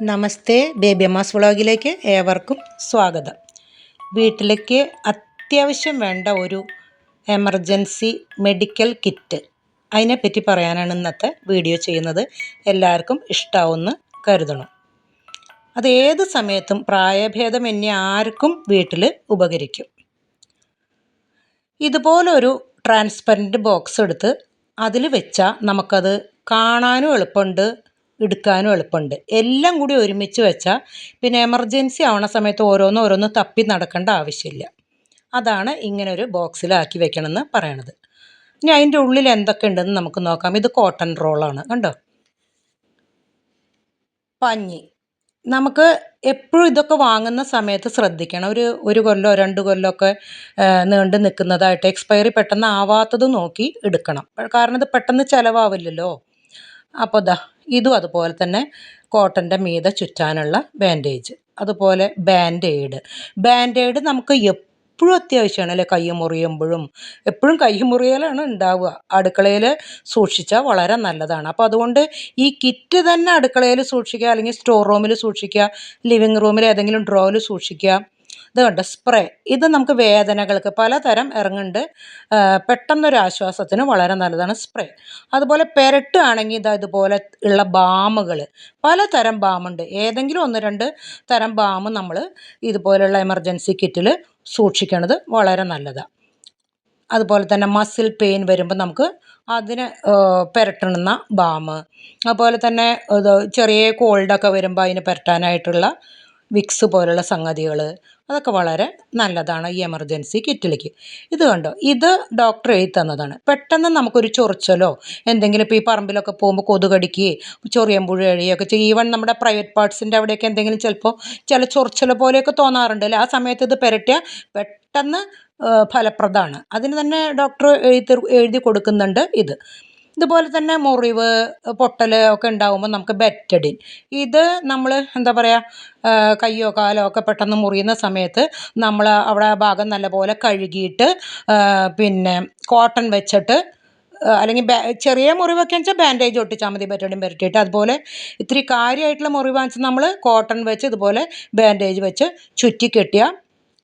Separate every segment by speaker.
Speaker 1: നമസ്തേ baby Amma's വ്ളോഗിലേക്ക് ഏവർക്കും സ്വാഗതം. വീട്ടിലേക്ക് അത്യാവശ്യം വേണ്ട ഒരു എമർജൻസി മെഡിക്കൽ കിറ്റ്. അതിനെപ്പറ്റി പറയാനാണ് ഇന്നത്തെ വീഡിയോ ചെയ്യുന്നത്. എല്ലാവർക്കും ഇഷ്ടാവുമെന്ന് കരുതണം. അത് ഏത് സമയത്തും പ്രായഭേദമന്യേ ആർക്കും വീട്ടിൽ ഉപകരിക്കും. ഇതുപോലൊരു ട്രാൻസ്പെറന്റ് ബോക്സ് എടുത്ത് അതിൽ വെച്ചാൽ നമുക്കത് കാണാനും എളുപ്പമുണ്ട്. എടുക്കാനും എളുപ്പമുണ്ട്. എല്ലാം കൂടി ഒരുമിച്ച് വെച്ചാൽ പിന്നെ എമർജൻസി ആവണ സമയത്ത് ഓരോന്ന് ഓരോന്ന് തപ്പി നടക്കേണ്ട ആവശ്യമില്ല. അതാണ് ഇങ്ങനെ ഒരു ബോക്സിലാക്കി വെക്കണമെന്ന് പറയണത്. ഇനി അതിന്റെ ഉള്ളിൽ എന്തൊക്കെ ഉണ്ടെന്ന് നമുക്ക് നോക്കാം. ഇത് കോട്ടൺ റോളാണ് കണ്ടോ? പഞ്ഞി. നമുക്ക് എപ്പോഴും ഇതൊക്കെ വാങ്ങുന്ന സമയത്ത് ശ്രദ്ധിക്കണം. ഒരു ഒരു കൊല്ലോ രണ്ട് കൊല്ലോ ഒക്കെ നീണ്ടു നിൽക്കുന്നതായിട്ട് എക്സ്പയറി പെട്ടെന്ന് ആവാത്തത് നോക്കി എടുക്കണം. കാരണം ഇത് പെട്ടെന്ന് ചിലവാവില്ലല്ലോ. അപ്പോൾ ദാ ഇതും അതുപോലെ തന്നെ കോട്ടന്റെ മീതെ ചുറ്റാനുള്ള ബാൻഡേജ് അതുപോലെ ബാൻഡേഡ് ബാൻഡേഡ് നമുക്ക് എപ്പോഴും അത്യാവശ്യമാണ് അല്ലേ? കൈ മുറിയുമ്പോഴും. എപ്പോഴും കൈ മുറിയലാണ് ഉണ്ടാവുക. അടുക്കളയിൽ സൂക്ഷിച്ചാൽ വളരെ നല്ലതാണ്. അപ്പോൾ അതുകൊണ്ട് ഈ കിറ്റ് തന്നെ അടുക്കളയിൽ സൂക്ഷിക്കുക അല്ലെങ്കിൽ സ്റ്റോർ റൂമിൽ സൂക്ഷിക്കുക ലിവിങ് റൂമിൽ ഏതെങ്കിലും ഡ്രോയിൽ സൂക്ഷിക്കുക. ഇത് കണ്ടോ? സ്പ്രേ ഇത് നമുക്ക് വേദനകൾക്ക് പലതരം ഇറങ്ങുന്നുണ്ട്. പെട്ടെന്നൊരു ആശ്വാസത്തിന് വളരെ നല്ലതാണ് സ്പ്രേ അതുപോലെ പെരട്ടുകയാണെങ്കിൽ ഇതാ ഇതുപോലെ ഉള്ള ബാമുകൾ പലതരം ബാമുണ്ട്. ഏതെങ്കിലും ഒന്ന് രണ്ട് തരം ബാം നമ്മൾ ഇതുപോലെയുള്ള എമർജൻസി കിറ്റിൽ സൂക്ഷിക്കുന്നത് വളരെ നല്ലതാണ് അതുപോലെ തന്നെ മസിൽ പെയിൻ വരുമ്പോൾ നമുക്ക് അതിന് പെരട്ടണുന്ന ബാം അതുപോലെ തന്നെ ചെറിയ കോൾഡൊക്കെ വരുമ്പോൾ അതിന് പുരട്ടാനായിട്ടുള്ള വിക്സ് പോലുള്ള സംഗതികൾ അതൊക്കെ വളരെ നല്ലതാണ് ഈ എമർജൻസി കിറ്റിലേക്ക്. ഇത് കണ്ടോ? ഇത് ഡോക്ടർ എഴുതി തന്നതാണ്. പെട്ടെന്ന് നമുക്കൊരു ചൊറിച്ചലോ എന്തെങ്കിലും ഇപ്പോൾ ഈ പറമ്പിലൊക്കെ പോകുമ്പോൾ കൊതുകടിക്കുകയും ചൊറിയമ്പുഴ എഴുകയൊക്കെ ചെയ്യും. ഈവൺ നമ്മുടെ പ്രൈവറ്റ് പാർട്സിന്റെ അവിടെയൊക്കെ എന്തെങ്കിലും ചിലപ്പോൾ ചില ചൊറിച്ചൽ പോലെയൊക്കെ തോന്നാറുണ്ട് അല്ലേ? ആ സമയത്ത് ഇത് പെരട്ടിയാൽ പെട്ടെന്ന് ഫലപ്രദമാണ്. അതിന് തന്നെ ഡോക്ടർ എഴുതി എഴുതി കൊടുക്കുന്നുണ്ട് ഇത്. ഇതുപോലെ തന്നെ മുറിവ് പൊട്ടൽ ഒക്കെ ഉണ്ടാകുമ്പോൾ നമുക്ക് ബെറ്റഡിൻ. ഇത് നമ്മൾ എന്താ പറയുക കയ്യോ കാലോ ഒക്കെ പെട്ടെന്ന് മുറിയുന്ന സമയത്ത് നമ്മൾ അവിടെ ആ ഭാഗം നല്ലപോലെ കഴുകിയിട്ട് പിന്നെ കോട്ടൺ വെച്ചിട്ട് അല്ലെങ്കിൽ ചെറിയ മുറിവൊക്കെ വെച്ചാൽ ബാൻഡേജ് ഒട്ടിച്ചാൽ മതി ബെറ്റഡിൻ പുരട്ടിയിട്ട്. അതുപോലെ ഇത്തിരി കാര്യമായിട്ടുള്ള മുറിവ് വെച്ചാൽ നമ്മൾ കോട്ടൺ വെച്ച് ഇതുപോലെ ബാൻഡേജ് വെച്ച് ചുറ്റി കെട്ടിയാൽ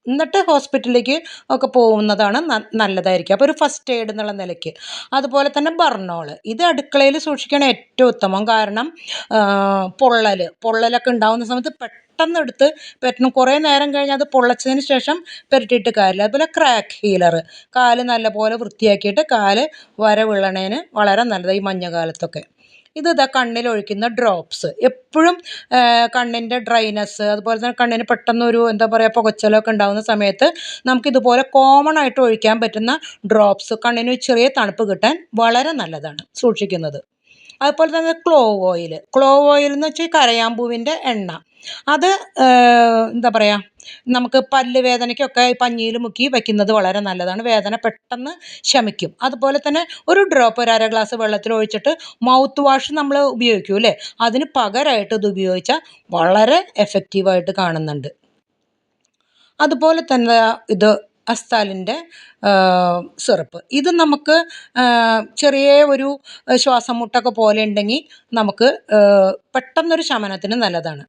Speaker 1: എന്നിട്ട് ഹോസ്പിറ്റലിലേക്ക് ഒക്കെ പോകുന്നതാണ് നല്ലതായിരിക്കും. അപ്പോൾ ഒരു ഫസ്റ്റ് എയ്ഡ് എന്നുള്ള നിലയ്ക്ക്. അതുപോലെ തന്നെ ബർണോൾ ഇത് അടുക്കളയിൽ സൂക്ഷിക്കണ ഏറ്റവും ഉത്തമം. കാരണം പൊള്ളൽ പൊള്ളലൊക്കെ ഉണ്ടാകുന്ന സമയത്ത് പെട്ടെന്ന് എടുത്ത് പെട്ടെന്ന് കുറേ നേരം കഴിഞ്ഞ് അത് പൊള്ളച്ചതിന് ശേഷം പെരട്ടിയിട്ട് കാര്യമില്ല. അതുപോലെ ക്രാക്ക് ഹീലർ കാൽ നല്ലപോലെ വൃത്തിയാക്കിയിട്ട് കാൽ വര വിളണേന് വളരെ നല്ലതാണ് ഈ മഞ്ഞകാലത്തൊക്കെ ഇത് ഇതാ കണ്ണിൽ ഒഴിക്കുന്ന ഡ്രോപ്സ് എപ്പോഴും കണ്ണിന്റെ ഡ്രൈനസ് അതുപോലെ തന്നെ കണ്ണിന് പെട്ടെന്ന് ഒരു എന്താ പറയുക പുകച്ചലൊക്കെ ഉണ്ടാകുന്ന സമയത്ത് നമുക്കിതുപോലെ കോമൺ ആയിട്ട് ഒഴിക്കാൻ പറ്റുന്ന ഡ്രോപ്സ് കണ്ണിന് ചെറിയ തണുപ്പ് കിട്ടാൻ വളരെ നല്ലതാണ് സൂക്ഷിക്കുന്നത്. അതുപോലെ തന്നെ ക്ലോവ് ഓയിൽ ക്ലോവ് ഓയിൽ എന്ന് വെച്ചാൽ കരയാമ്പൂവിന്റെ എണ്ണ. അത് എന്താ പറയുക നമുക്ക് പല്ല് വേദനയ്ക്കൊക്കെ പഞ്ഞിയിൽ മുക്കി വയ്ക്കുന്നത് വളരെ നല്ലതാണ്. വേദന പെട്ടെന്ന് ശമിക്കും. അതുപോലെ തന്നെ ഒരു ഡ്രോപ്പ് ഒരു അര ഗ്ലാസ് വെള്ളത്തിൽ ഒഴിച്ചിട്ട് മൗത്ത് വാഷ് നമ്മൾ ഉപയോഗിക്കും അല്ലേ? അതിന് പകരമായിട്ട് ഇത് ഉപയോഗിച്ചാൽ വളരെ എഫക്റ്റീവായിട്ട് കാണുന്നുണ്ട്. അതുപോലെ തന്നെ ഇത് അസ്താലിന്റെ സിറപ്പ്. ഇത് നമുക്ക് ചെറിയ ഒരു ശ്വാസം മുട്ടൊക്കെ പോലെ ഉണ്ടെങ്കിൽ നമുക്ക് പെട്ടെന്നൊരു ശമനത്തിന് നല്ലതാണ്.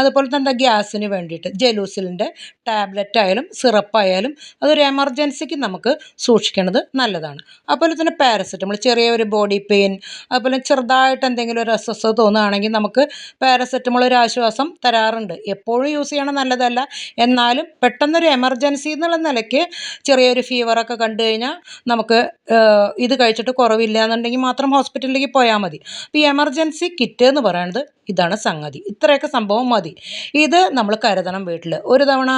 Speaker 1: അതുപോലെ തന്നെ ഗ്യാസിന് വേണ്ടിയിട്ട് ജലൂസിലിന്റെ ടാബ്ലറ്റ് ആയാലും സിറപ്പായാലും അതൊരു എമർജൻസിക്ക് നമുക്ക് സൂക്ഷിക്കുന്നത് നല്ലതാണ്. അതുപോലെ തന്നെ പാരസെറ്റമോൾ ചെറിയ ഒരു ബോഡി പെയിൻ അതുപോലെ ചെറുതായിട്ട് എന്തെങ്കിലും ഒരു അസ്വസ്ഥത തോന്നുകയാണെങ്കിൽ നമുക്ക് പാരസെറ്റമോൾ ഒരു ആശ്വാസം തരാറുണ്ട്. എപ്പോഴും യൂസ് ചെയ്യണം നല്ലതല്ല. എന്നാലും പെട്ടെന്നൊരു എമർജൻസി എന്നുള്ള നിലയ്ക്ക് ചെറിയൊരു ഫീവറൊക്കെ കണ്ടു കഴിഞ്ഞാൽ നമുക്ക് ഇത് കഴിച്ചിട്ട് കുറവില്ല എന്നുണ്ടെങ്കിൽ മാത്രം ഹോസ്പിറ്റലിലേക്ക് പോയാൽ മതി. അപ്പോൾ ഈ എമർജൻസി കിറ്റ് എന്ന് പറയുന്നത് ഇതാണ് സംഗതി. ഇത്രയൊക്കെ സംഭവം മതി. ഇത് നമ്മൾ കരുതണം വീട്ടിൽ ഒരു തവണ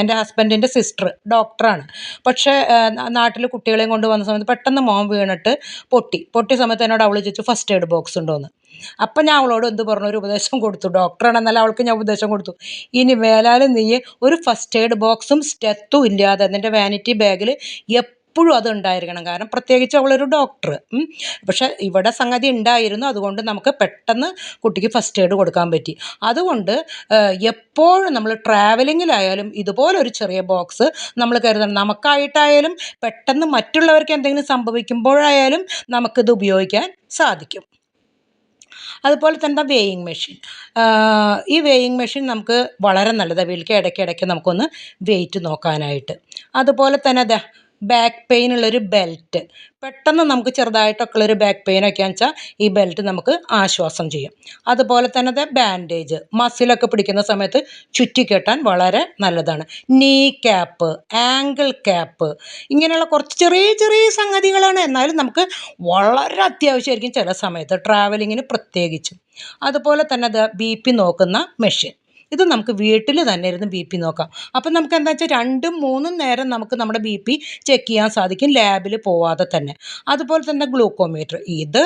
Speaker 1: എന്റെ ഹസ്ബൻഡിന്റെ സിസ്റ്റർ ഡോക്ടറാണ് പക്ഷേ നാട്ടിൽ കുട്ടികളെയും കൊണ്ട് വന്ന സമയത്ത് പെട്ടെന്ന് മോൻ വീണിട്ട് പൊട്ടി. പൊട്ടിയ സമയത്ത് എന്നോട് അവൾ ചോദിച്ചു ഫസ്റ്റ് എയ്ഡ് ബോക്സ് ഉണ്ടോയെന്ന് അപ്പം ഞാൻ അവളോട് എന്ത് പറഞ്ഞു? ഒരു ഉപദേശം കൊടുത്തു. ഡോക്ടറാണെന്നല്ല അവൾക്ക് ഞാൻ ഉപദേശം കൊടുത്തു. ഇനി വേലാലും നീ ഒരു ഫസ്റ്റ് എയ്ഡ് ബോക്സും സ്റ്റെത്തും ഇല്ലാതെ നിന്റെ വാനിറ്റി ബാഗിൽ എപ്പോഴും അത് ഉണ്ടായിരിക്കണം. കാരണം പ്രത്യേകിച്ച് അവളൊരു ഡോക്ടർ പക്ഷേ ഇവിടെ സംഗതി ഉണ്ടായിരുന്നു. അതുകൊണ്ട് നമുക്ക് പെട്ടെന്ന് കുട്ടിക്ക് ഫസ്റ്റ് എയ്ഡ് കൊടുക്കാൻ പറ്റി. അതുകൊണ്ട് എപ്പോഴും നമ്മൾ ട്രാവലിങ്ങിലായാലും ഇതുപോലൊരു ചെറിയ ബോക്സ് നമ്മൾ കരുതണം. നമുക്കായിട്ടായാലും പെട്ടെന്ന് മറ്റുള്ളവർക്ക് എന്തെങ്കിലും സംഭവിക്കുമ്പോഴായാലും നമുക്കിത് ഉപയോഗിക്കാൻ സാധിക്കും. അതുപോലെ തന്നെ വേയിങ് മെഷീൻ ഈ വേയിങ് മെഷീൻ നമുക്ക് വളരെ നല്ലതാണ് വീട്ടിലേക്ക് ഇടയ്ക്കിടയ്ക്ക് ഇടയ്ക്ക് നമുക്കൊന്ന് വെയിറ്റ് നോക്കാനായിട്ട്. അതുപോലെ തന്നെ ദാ ബാക്ക് പെയിൻ ഉള്ളൊരു ബെൽറ്റ് പെട്ടെന്ന് നമുക്ക് ചെറുതായിട്ടൊക്കെ ഉള്ളൊരു ബാക്ക് പെയിനൊക്കെയാണെന്ന് വെച്ചാൽ ഈ ബെൽറ്റ് നമുക്ക് ആശ്വാസം ചെയ്യും. അതുപോലെ തന്നെ ദ ബാൻഡേജ് മസിലൊക്കെ പിടിക്കുന്ന സമയത്ത് ചുറ്റിക്കെട്ടാൻ വളരെ നല്ലതാണ്. നീ ക്യാപ്പ് ആങ്കിൾ ക്യാപ്പ് ഇങ്ങനെയുള്ള കുറച്ച് ചെറിയ ചെറിയ സംഗതികളാണ്. എന്നാലും നമുക്ക് വളരെ അത്യാവശ്യമായിരിക്കും ചില സമയത്ത് ട്രാവലിങ്ങിന് പ്രത്യേകിച്ചും. അതുപോലെ തന്നെ ദ ബി പി നോക്കുന്ന മെഷീൻ ഇത് നമുക്ക് വീട്ടിൽ തന്നെ ഇരുന്ന് ബി പി നോക്കാം. അപ്പം നമുക്ക് എന്താ വെച്ചാൽ രണ്ടും മൂന്നും നേരം നമുക്ക് നമ്മുടെ ബി പി ചെക്ക് ചെയ്യാൻ സാധിക്കും ലാബിൽ പോവാതെ തന്നെ. അതുപോലെ തന്നെ ഗ്ലൂക്കോമീറ്റർ. ഇത്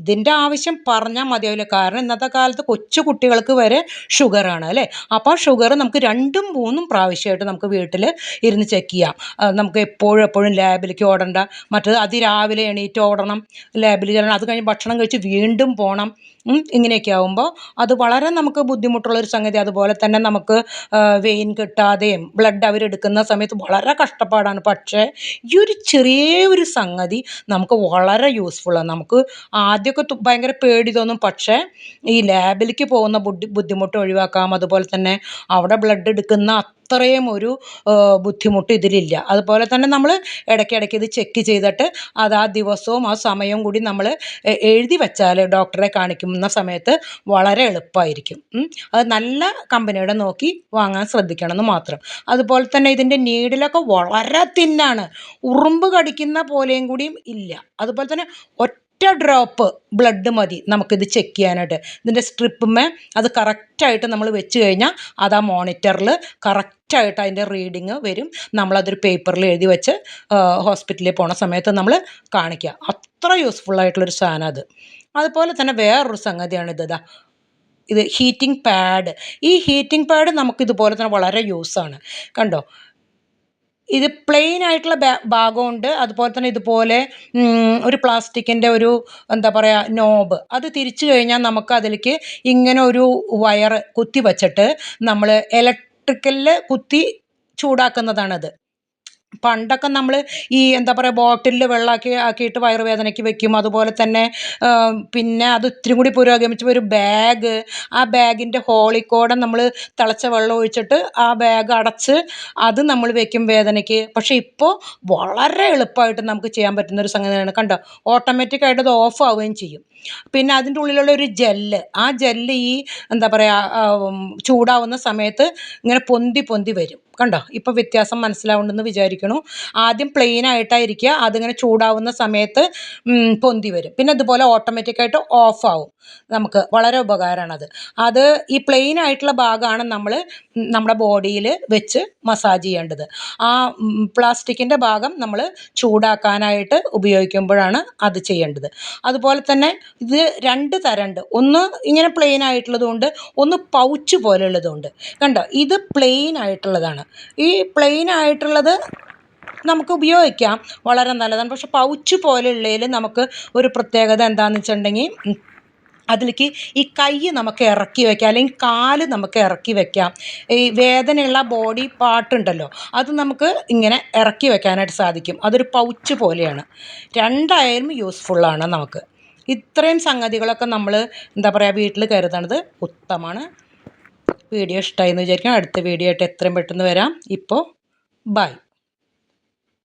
Speaker 1: ഇതിന്റെ ആവശ്യം പറഞ്ഞാൽ മതിയാവില്ല കാരണം ഇന്നത്തെ കാലത്ത് കൊച്ചു കുട്ടികൾക്ക് വരെ ഷുഗറാണ് അല്ലേ? അപ്പോൾ ഷുഗർ നമുക്ക് രണ്ടും മൂന്നും പ്രാവശ്യമായിട്ട് നമുക്ക് വീട്ടിൽ ഇരുന്ന് ചെക്ക് ചെയ്യാം. നമുക്ക് എപ്പോഴും എപ്പോഴും ലാബിലേക്ക് ഓടണ്ട. മറ്റേത് അതിരാവിലെ എണീറ്റ് ഓടണം. ലാബിൽ ചെല്ലണം. അത് കഴിഞ്ഞ് ഭക്ഷണം കഴിച്ച് വീണ്ടും പോകണം ഇങ്ങനെയൊക്കെ ആകുമ്പോൾ അത് വളരെ നമുക്ക് ബുദ്ധിമുട്ടുള്ളൊരു സംഗതി. അതുപോലെ തന്നെ നമുക്ക് വെയിൻ കിട്ടാതെയും ബ്ലഡ് അവരെടുക്കുന്ന സമയത്ത് വളരെ കഷ്ടപ്പാടാണ്. പക്ഷേ ഈ ഒരു ചെറിയ ഒരു സംഗതി നമുക്ക് വളരെ യൂസ്ഫുള്ളാണ് നമുക്ക് ആദ്യമൊക്കെ ഭയങ്കര പേടി തോന്നും. പക്ഷേ ഈ ലാബിലേക്ക് പോകുന്ന ബുദ്ധി ബുദ്ധിമുട്ട് ഒഴിവാക്കാം. അതുപോലെ തന്നെ അവിടെ ബ്ലഡ് എടുക്കുന്ന അത്രയും ഒരു ബുദ്ധിമുട്ട് ഇതിലില്ല. അതുപോലെ തന്നെ നമ്മൾ ഇടയ്ക്കിടയ്ക്ക് ഇത് ചെക്ക് ചെയ്തിട്ട് അത് ആ ദിവസവും ആ സമയവും കൂടി നമ്മൾ എഴുതി വെച്ചാൽ ഡോക്ടറെ കാണിക്കുന്ന സമയത്ത് വളരെ എളുപ്പമായിരിക്കും അത് നല്ല കമ്പനിയുടെ നോക്കി വാങ്ങാൻ ശ്രദ്ധിക്കണം എന്ന് മാത്രം. അതുപോലെ തന്നെ ഇതിന്റെ നീഡിലൊക്കെ വളരെ തിന്നാണ്. ഉറുമ്പ് കടിക്കുന്ന പോലെയും കൂടിയും ഇല്ല. അതുപോലെ തന്നെ ഒറ്റ ഡ്രോപ്പ് ബ്ലഡ് മതി നമുക്കിത് ചെക്ക് ചെയ്യാനായിട്ട്. ഇതിന്റെ സ്ട്രിപ്പുമേ അത് കറക്റ്റായിട്ട് നമ്മൾ വെച്ച് കഴിഞ്ഞാൽ അത് ആ മോണിറ്ററിൽ കറക്റ്റായിട്ട് അതിന്റെ റീഡിങ് വരും. നമ്മളതൊരു പേപ്പറിൽ എഴുതി വെച്ച് ഹോസ്പിറ്റലിൽ പോണ സമയത്ത് നമ്മൾ കാണിക്കുക. അത്ര യൂസ്ഫുൾ ആയിട്ടുള്ളൊരു സാധനം അത്. അതുപോലെ തന്നെ വേറൊരു സംഗതിയാണ് ഇത് ഇതാ ഇത് ഹീറ്റിംഗ് പാഡ് ഈ ഹീറ്റിംഗ് പാഡ് നമുക്ക് ഇതുപോലെ തന്നെ വളരെ യൂസാണ് കണ്ടോ? ഇത് പ്ലെയിൻ ആയിട്ടുള്ള ഭാഗമുണ്ട്. അതുപോലെ തന്നെ ഇതുപോലെ ഒരു പ്ലാസ്റ്റിക്കിന്റെ ഒരു എന്താ പറയുക നോബ് അത് തിരിച്ചു കഴിഞ്ഞാൽ നമുക്ക് അതിലേക്ക് ഇങ്ങനെ ഒരു വയർ കുത്തി വച്ചിട്ട് നമ്മൾ ഇലക്ട്രിക്കലിൽ കുത്തി ചൂടാക്കുന്നതാണത്. പണ്ടൊക്കെ നമ്മൾ ഈ എന്താ പറയുക ബോട്ടിലിൽ വെള്ളമാക്കി ആക്കിയിട്ട് വയറുവേദനയ്ക്ക് വെക്കും. അതുപോലെ തന്നെ പിന്നെ അത് ഇത്തിരി കൂടി പുരോഗമിച്ചപ്പോൾ ഒരു ബാഗ് ആ ബാഗിന്റെ ഹോളിക്കൂടെ കൂടെ നമ്മൾ തിളച്ച വെള്ളം ഒഴിച്ചിട്ട് ആ ബാഗ് അടച്ച് അത് നമ്മൾ വെക്കും വേദനയ്ക്ക്. പക്ഷേ ഇപ്പോൾ വളരെ എളുപ്പമായിട്ട് നമുക്ക് ചെയ്യാൻ പറ്റുന്ന ഒരു സംഗതിയാണ്. കണ്ടോ? ഓട്ടോമാറ്റിക്കായിട്ട് അത് ഓഫ് ആവുകയും ചെയ്യും. പിന്നെ അതിന്റെ ഉള്ളിലുള്ള ഒരു ജെല്ല്. ആ ജെല്ല് ഈ എന്താ പറയുക ചൂടാവുന്ന സമയത്ത് ഇങ്ങനെ പൊന്തി പൊന്തി വരും. കണ്ടോ? ഇപ്പോൾ വ്യത്യാസം മനസ്സിലാവുന്നുണ്ടെന്ന് വിചാരിക്കണു. ആദ്യം പ്ലെയിൻ ആയിട്ടായിരിക്കുക. അതിങ്ങനെ ചൂടാവുന്ന സമയത്ത് പൊന്തി വരും. പിന്നെ അതുപോലെ ഓട്ടോമാറ്റിക്കായിട്ട് ഓഫ് ആവും. നമുക്ക് വളരെ ഉപകാരമാണത് അത് ഈ പ്ലെയിൻ ആയിട്ടുള്ള ഭാഗമാണ് നമ്മൾ നമ്മുടെ ബോഡിയിൽ വെച്ച് മസാജ് ചെയ്യേണ്ടത്. ആ പ്ലാസ്റ്റിക്കിന്റെ ഭാഗം നമ്മൾ ചൂടാക്കാനായിട്ട് ഉപയോഗിക്കുമ്പോഴാണ് അത് ചെയ്യേണ്ടത്. അതുപോലെ തന്നെ ഇത് രണ്ട് തരമുണ്ട്. ഒന്ന് ഇങ്ങനെ പ്ലെയിൻ ആയിട്ടുള്ളതുകൊണ്ട് ഒന്ന് പൗച്ച് പോലെയുള്ളതുമുണ്ട് കണ്ടോ? ഇത് പ്ലെയിൻ ആയിട്ടുള്ളതാണ്. ഈ പ്ലെയിൻ ആയിട്ടുള്ളത് നമുക്ക് ഉപയോഗിക്കാം. വളരെ നല്ലതാണ്. പക്ഷെ പൗച്ച് പോലെയുള്ളതിൽ നമുക്ക് ഒരു പ്രത്യേകത എന്താണെന്ന് വെച്ചിട്ടുണ്ടെങ്കിൽ അതിലേക്ക് ഈ കൈ നമുക്ക് ഇറക്കി വെക്കാം. അല്ലെങ്കിൽ കാൽ നമുക്ക് ഇറക്കി വെക്കാം. ഈ വേദനയുള്ള ബോഡി പാർട്ടുണ്ടല്ലോ അത് നമുക്ക് ഇങ്ങനെ ഇറക്കി വെക്കാനായിട്ട് സാധിക്കും. അതൊരു പൗച്ച് പോലെയാണ്. രണ്ടായാലും യൂസ്ഫുള്ളാണ് നമുക്ക്. ഇത്രയും സംഗതികളൊക്കെ നമ്മൾ എന്താ പറയുക വീട്ടിൽ കരുതണത് ഉത്തമമാണ് വീഡിയോ ഇഷ്ടമായി എന്ന് വിചാരിക്കാം അടുത്ത വീഡിയോ ആയിട്ട് എത്രയും പെട്ടെന്ന് വരാം. ഇപ്പോൾ ബൈ.